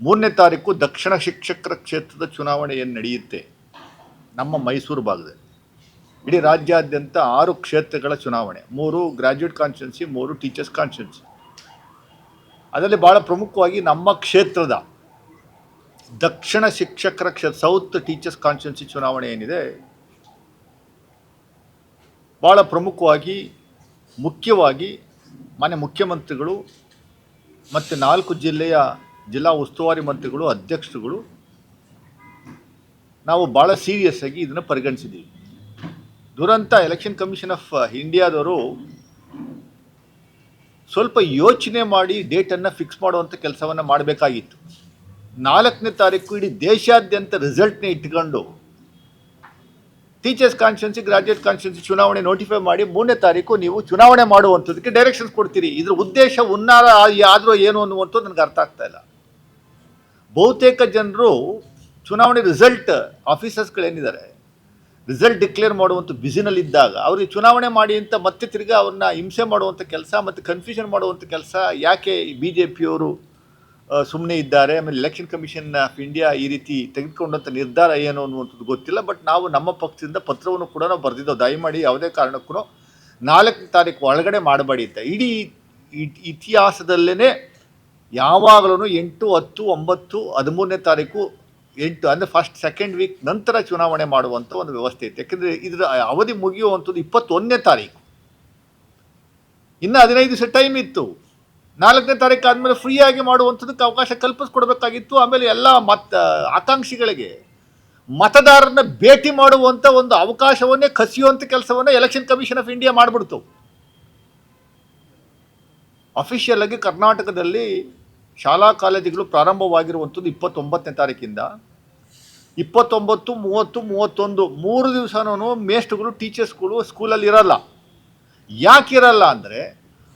ಮೂರನೇ ತಾರೀಕು ದಕ್ಷಿಣ ಶಿಕ್ಷಕರ ಕ್ಷೇತ್ರದ ಚುನಾವಣೆ ಏನು ನಡೆಯುತ್ತೆ. ನಮ್ಮ ಮೈಸೂರು ಭಾಗದಲ್ಲಿ. ಇಡೀ ರಾಜ್ಯಾದ್ಯಂತ ಆರು ಕ್ಷೇತ್ರಗಳ ಚುನಾವಣೆ. ಮೂರು ಗ್ರ್ಯಾಜುಯೇಟ್ ಕಾನ್ಸ್ಟಿಟ್ಯೂನ್ಸಿ ಮೂರು ಟೀಚರ್ಸ್ ಕಾನ್ಸ್ಟಿಟ್ಯೂನ್ಸಿ ಅದರಲ್ಲಿ ಭಾಳ ಪ್ರಮುಖವಾಗಿ ನಮ್ಮ ಕ್ಷೇತ್ರದ ದಕ್ಷಿಣ ಶಿಕ್ಷಕರ ಕ್ಷೇತ್ರ ಸೌತ್ ಟೀಚರ್ಸ್ ಕಾನ್ಸ್ಟಿಟ್ಯೂನ್ಸಿ ಚುನಾವಣೆ ಏನಿದೆ ಭಾಳ ಪ್ರಮುಖವಾಗಿ, ಮುಖ್ಯವಾಗಿ ಮಾನ್ಯ ಮುಖ್ಯಮಂತ್ರಿಗಳು ಮತ್ತು ನಾಲ್ಕು ಜಿಲ್ಲೆಯ ಜಿಲ್ಲಾ ಉಸ್ತುವಾರಿ ಮಂತ್ರಿಗಳು, ಅಧ್ಯಕ್ಷರುಗಳು, ನಾವು ಭಾಳ ಸೀರಿಯಸ್ ಆಗಿ ಇದನ್ನು ಪರಿಗಣಿಸಿದ್ದೀವಿ. ದುರಂತ ಎಲೆಕ್ಷನ್ ಕಮಿಷನ್ ಆಫ್ ಇಂಡಿಯಾದವರು ಸ್ವಲ್ಪ ಯೋಚನೆ ಮಾಡಿ ಡೇಟನ್ನು ಫಿಕ್ಸ್ ಮಾಡುವಂಥ ಕೆಲಸವನ್ನು ಮಾಡಬೇಕಾಗಿತ್ತು. ನಾಲ್ಕನೇ ತಾರೀಕು ಇಡೀ ದೇಶಾದ್ಯಂತ ರಿಸಲ್ಟ್ನ ಇಟ್ಕೊಂಡು ಟೀಚರ್ಸ್ ಕಾನ್ಸ್ಟಿಟ್ಯೂನ್ಸಿ ಗ್ರಾಜ್ಯುಯೇಟ್ ಕಾನ್ಸ್ಟಿಟ್ಯೂನ್ಸಿ ಚುನಾವಣೆ ನೋಟಿಫೈ ಮಾಡಿ ಮೂರನೇ ತಾರೀಕು ನೀವು ಚುನಾವಣೆ ಮಾಡುವಂಥದ್ದಕ್ಕೆ ಡೈರೆಕ್ಷನ್ಸ್ ಕೊಡ್ತೀರಿ. ಇದ್ರ ಉದ್ದೇಶ ಉನ್ನಾರ ಆದರೂ ಏನು ಅನ್ನುವಂಥದ್ದು ನನಗೆ ಅರ್ಥ ಆಗ್ತಾ ಇಲ್ಲ. ಬಹುತೇಕ ಜನರು ಚುನಾವಣೆ ರಿಸಲ್ಟ್ ಆಫೀಸರ್ಸ್ಗಳೇನಿದ್ದಾರೆ ರಿಸಲ್ಟ್ ಡಿಕ್ಲೇರ್ ಮಾಡುವಂಥ ಬಿಸಿನಲ್ಲಿದ್ದಾಗ ಅವ್ರಿಗೆ ಚುನಾವಣೆ ಮಾಡಿ ಅಂತ ಮತ್ತೆ ತಿರ್ಗಿ ಅವ್ರನ್ನ ಹಿಂಸೆ ಮಾಡುವಂಥ ಕೆಲಸ ಮತ್ತು ಕನ್ಫ್ಯೂಷನ್ ಮಾಡುವಂಥ ಕೆಲಸ ಯಾಕೆ ಬಿ ಜೆ ಪಿಯವರು ಸುಮ್ಮನೆ ಇದ್ದಾರೆ, ಆಮೇಲೆ ಎಲೆಕ್ಷನ್ ಕಮಿಷನ್ ಆಫ್ ಇಂಡಿಯಾ ಈ ರೀತಿ ತೆಗೆದುಕೊಂಡಂಥ ನಿರ್ಧಾರ ಏನು ಅನ್ನುವಂಥದ್ದು ಗೊತ್ತಿಲ್ಲ ಬಟ್ ನಾವು ನಮ್ಮ ಪಕ್ಷದಿಂದ ಪತ್ರವನ್ನು ಕೂಡ ನಾವು ಬರೆದಿದ್ದೆವು. ದಯಮಾಡಿ ಯಾವುದೇ ಕಾರಣಕ್ಕೂ ನಾಲ್ಕನೇ ತಾರೀಕು ಒಳಗಡೆ ಮಾಡಬೇಡಿ ಅಂತ. ಇಡೀ ಇತಿಹಾಸದಲ್ಲೇ ಯಾವಾಗಲೂ ಎಂಟು, ಹತ್ತು, ಒಂಬತ್ತು, ಹದಿಮೂರನೇ ತಾರೀಕು, ಎಂಟು ಅಂದರೆ ಫಸ್ಟ್ ಸೆಕೆಂಡ್ ವೀಕ್ ನಂತರ ಚುನಾವಣೆ ಮಾಡುವಂಥ ಒಂದು ವ್ಯವಸ್ಥೆ ಇತ್ತು. ಯಾಕೆಂದರೆ ಇದರ ಅವಧಿ ಮುಗಿಯುವಂಥದ್ದು ಇಪ್ಪತ್ತೊಂದನೇ ತಾರೀಕು. ಇನ್ನು ಹದಿನೈದು ದಿವಸ ಟೈಮ್ ಇತ್ತು. ನಾಲ್ಕನೇ ತಾರೀಕು ಆದಮೇಲೆ ಫ್ರೀಯಾಗಿ ಮಾಡುವಂಥದ್ದಕ್ಕೆ ಅವಕಾಶ ಕಲ್ಪಿಸ್ಕೊಡ್ಬೇಕಾಗಿತ್ತು. ಆಮೇಲೆ ಎಲ್ಲ ಮತ, ಆಕಾಂಕ್ಷಿಗಳಿಗೆ ಮತದಾರರನ್ನ ಭೇಟಿ ಮಾಡುವಂಥ ಒಂದು ಅವಕಾಶವನ್ನೇ ಕಸಿಯುವಂಥ ಕೆಲಸವನ್ನು ಎಲೆಕ್ಷನ್ ಕಮಿಷನ್ ಆಫ್ ಇಂಡಿಯಾ ಮಾಡಿಬಿಡ್ತು. ಅಫಿಷಿಯಲ್ ಆಗಿ ಕರ್ನಾಟಕದಲ್ಲಿ ಶಾಲಾ ಕಾಲೇಜುಗಳು ಪ್ರಾರಂಭವಾಗಿರುವಂಥದ್ದು ಇಪ್ಪತ್ತೊಂಬತ್ತನೇ ತಾರೀಕಿಂದ. ಇಪ್ಪತ್ತೊಂಬತ್ತು, ಮೂವತ್ತು, ಮೂವತ್ತೊಂದು, ಮೂರು ದಿವಸನೂ ಮೇಸ್ಟ್ಗಳು ಟೀಚರ್ಸ್ಗಳು ಸ್ಕೂಲಲ್ಲಿ ಇರಲ್ಲ. ಯಾಕಿರಲ್ಲ ಅಂದರೆ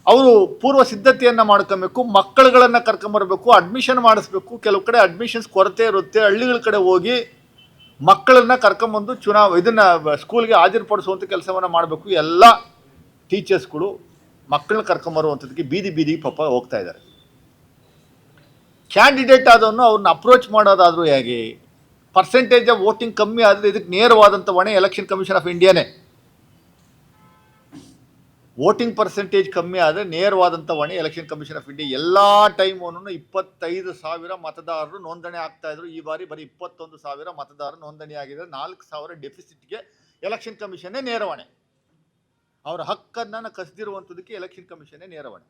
ಅವರು ಪೂರ್ವ ಸಿದ್ಧತೆಯನ್ನು ಮಾಡ್ಕೊಬೇಕು, ಮಕ್ಕಳುಗಳನ್ನು ಕರ್ಕೊಂಬರ್ಬೇಕು ಅಡ್ಮಿಷನ್ ಮಾಡಿಸ್ಬೇಕು. ಕೆಲವು ಕಡೆ ಅಡ್ಮಿಷನ್ಸ್ ಕೊರತೆ ಇರುತ್ತೆ, ಹಳ್ಳಿಗಳ ಕಡೆ ಹೋಗಿ ಮಕ್ಕಳನ್ನು ಕರ್ಕೊಂಬಂದು ಚುನಾವ್ ಇದನ್ನು ಸ್ಕೂಲ್ಗೆ ಹಾಜರುಪಡಿಸುವಂಥ ಕೆಲಸವನ್ನು ಮಾಡಬೇಕು. ಎಲ್ಲ ಟೀಚರ್ಸ್ಗಳು ಮಕ್ಕಳನ್ನ ಕರ್ಕೊಂಬರುವಂಥದ್ದಕ್ಕೆ ಬೀದಿ ಬೀದಿಗೆ ಪಾಪ ಹೋಗ್ತಾ ಇದ್ದಾರೆ. ಕ್ಯಾಂಡಿಡೇಟ್ ಆದವನು ಅವ್ರನ್ನ ಅಪ್ರೋಚ್ ಮಾಡೋದಾದರೂ ಹೇಗೆ ಪರ್ಸೆಂಟೇಜ್ ಆಫ್ ವೋಟಿಂಗ್ ಕಮ್ಮಿ ಆದರೆ ಇದಕ್ಕೆ ನೇರವಾದಂಥ ಹೊಣೆ ಎಲೆಕ್ಷನ್ ಕಮಿಷನ್ ಆಫ್ ಇಂಡಿಯಾನೇ ವೋಟಿಂಗ್ ಪರ್ಸೆಂಟೇಜ್ ಕಮ್ಮಿ ಆದರೆ ನೇರವಾದಂಥ ಹೊಣೆ ಎಲೆಕ್ಷನ್ ಕಮಿಷನ್ ಆಫ್ ಇಂಡಿಯಾ ಎಲ್ಲ ಟೈಮನ್ನು ಇಪ್ಪತ್ತೈದು ಸಾವಿರ ಮತದಾರರು ನೋಂದಣಿ ಆಗ್ತಾ ಇದ್ರು. ಈ ಬಾರಿ ಬರೀ ಇಪ್ಪತ್ತೊಂದು ಸಾವಿರ ಮತದಾರರು ನೋಂದಣಿ ಆಗಿದ್ದಾರೆ. ನಾಲ್ಕು ಸಾವಿರ ಡೆಫಿಸಿಟ್ಗೆ ಎಲೆಕ್ಷನ್ ಕಮಿಷನ್ನೇ ನೇರ ಹೊಣೆ. ಅವರ ಹಕ್ಕನ್ನು ಕಸಿದಿರುವಂಥದ್ದಕ್ಕೆ ಎಲೆಕ್ಷನ್ ಕಮಿಷನ್ನೇ ನೇರ ಹೊಣೆ